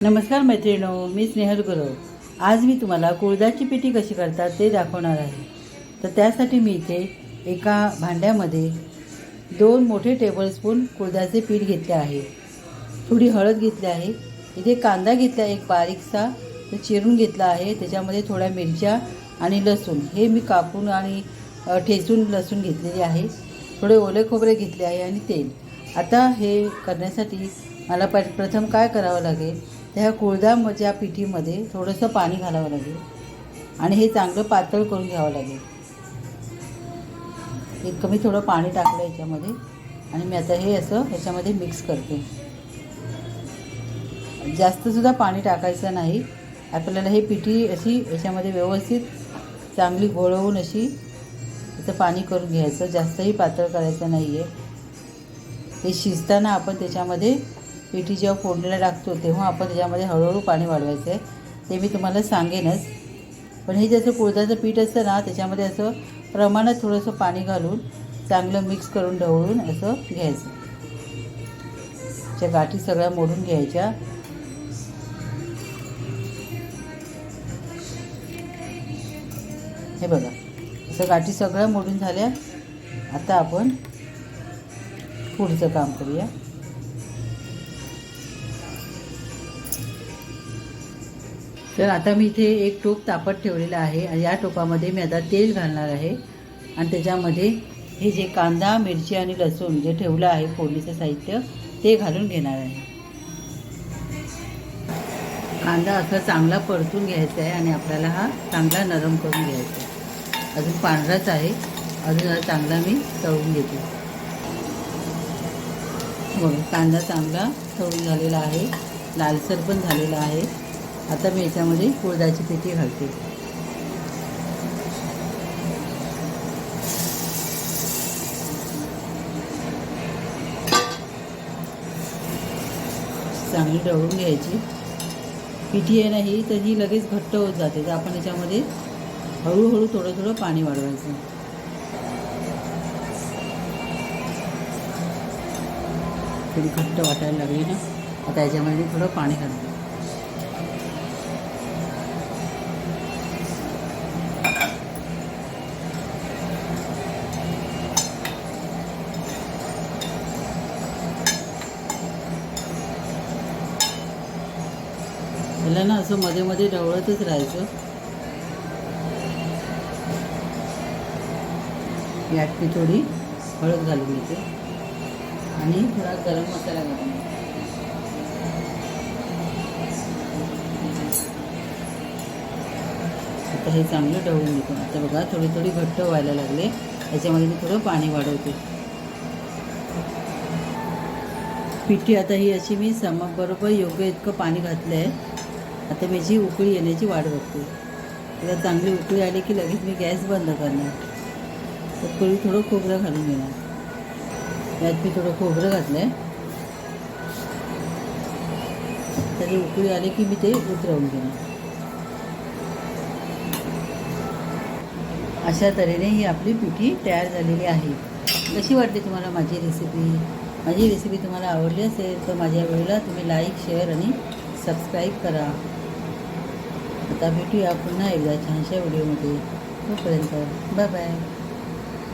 नमस्कार मैत्रिणो मी स्नेहल गुरव. आज मी तुम्हाला कुळदाची पिठी कशी करतात ते दाखवणार आहे. तर त्यासाठी मी इथे एका भांड्यामध्ये दोन मोठे टेबलस्पून कुळदाचे पीठ घेतले आहे. थोडी हळद घेतली आहे. इथे कांदा घेतला एक बारीकसा. तो चिरून घेतला आहे. त्याच्यामध्ये थोड्या मिरच्या आणि लसूण. हे मी कापून आणि ठेचून लसूण घेतलेले आहे. थोडे ओले खोबरे घेतले आहे आणि तेल. आता हे करण्यासाठी मला प प्रथम काय करावं लागेल? त्या ह्या कुळदाच्या पिठीमध्ये थोडंसं पाणी घालावं लागेल. आणि हे चांगलं पातळ करून घ्यावं लागेल. हे कमी थोडं पाणी टाकलं याच्यामध्ये. आणि मी आता हे असं ह्याच्यामध्ये मिक्स करते. जास्तसुद्धा पाणी टाकायचं नाही. आपल्याला हे पिठी अशी याच्यामध्ये व्यवस्थित चांगली गोळवून अशी त्याचं पाणी करून घ्यायचं. जास्तही पातळ करायचं नाही आहे हे शिजताना आपण त्याच्यामध्ये पिठी जेव्हा फोडणीला टाकतो तेव्हा आपण त्याच्यामध्ये हळूहळू पाणी वाढवायचं आहे. ते मी तुम्हाला सांगेनच. पण हे जसं कुळदाचं पीठ असतं ना त्याच्यामध्ये असं प्रमाणात थोडंसं पाणी घालून चांगलं मिक्स करून ढवळून असं घ्यायचं. त्या गाठी सगळ्या मोडून घ्यायच्या. हे बघा असं गाठी सगळ्या मोडून झाल्या. आता आपण पुढचं काम करूया. तर आता मी इथे एक टोप तापत ठेवलेला आहे आणि या टोपामध्ये मी आता तेल घालणार आहे. आणि त्याच्यामध्ये हे जे कांदा मिरची आणि लसूण जे ठेवलं आहे फोडणीचं साहित्य ते घालून घेणार आहे. कांदा असा चांगला परतून घ्यायचा आहे आणि आपल्याला हा चांगला नरम करून घ्यायचा आहे. अजून पांढराच आहे. अजून हा चांगला मी तळून घेते. बघ कांदा चांगला तळून झालेला आहे. लालसर पण झालेला आहे. आता मी याच्यामध्ये कुळदाची पिठी घालते. चांगली ढवळून घ्यायची. पिठी आहे ना ही तर ही लगेच घट्ट होत जाते. तर आपण याच्यामध्ये हळूहळू थोडं थोडं पाणी वाढवायचं. थोडी घट्ट वाटायला लागली ना आता याच्यामध्ये थोडं पाणी घालतो. त्याला ना असं मध्ये मध्ये ढवळतच राहायचं. यात मी थोडी हळद घालून घेते. आणि थोडा गरम मसाला घालून आता हे चांगलं ढवळून घेतो. आता बघा थोडी थोडी घट्ट व्हायला लागले. याच्यामध्ये मी थोडं पाणी वाढवते. पिठी आता ही अशी मी सम बरोबर योग्य इतकं पाणी घातलं आहे आता मी जी उकळी येण्याची वाट बघते. तिला चांगली उकळी आली की लगेच मी गॅस बंद करणार. तर उकळी थोडं खोबरं घालून घेणार. यात मी थोडं खोबरं घातलं आहे त्याची उकळी आली की मी ते उतरवून घेणार. अशा तऱ्हेने ही आपली पिठी तयार झालेली आहे. कशी वाटते तुम्हाला माझी रेसिपी माझी रेसिपी तुम्हाला आवडली असेल तर माझ्या वेळेला तुम्ही लाईक शेअर आणि सबस्क्राईब करा. आता भेटूया पुन्हा एकदा छानशा व्हिडिओमध्ये. तोपर्यंत बाय बाय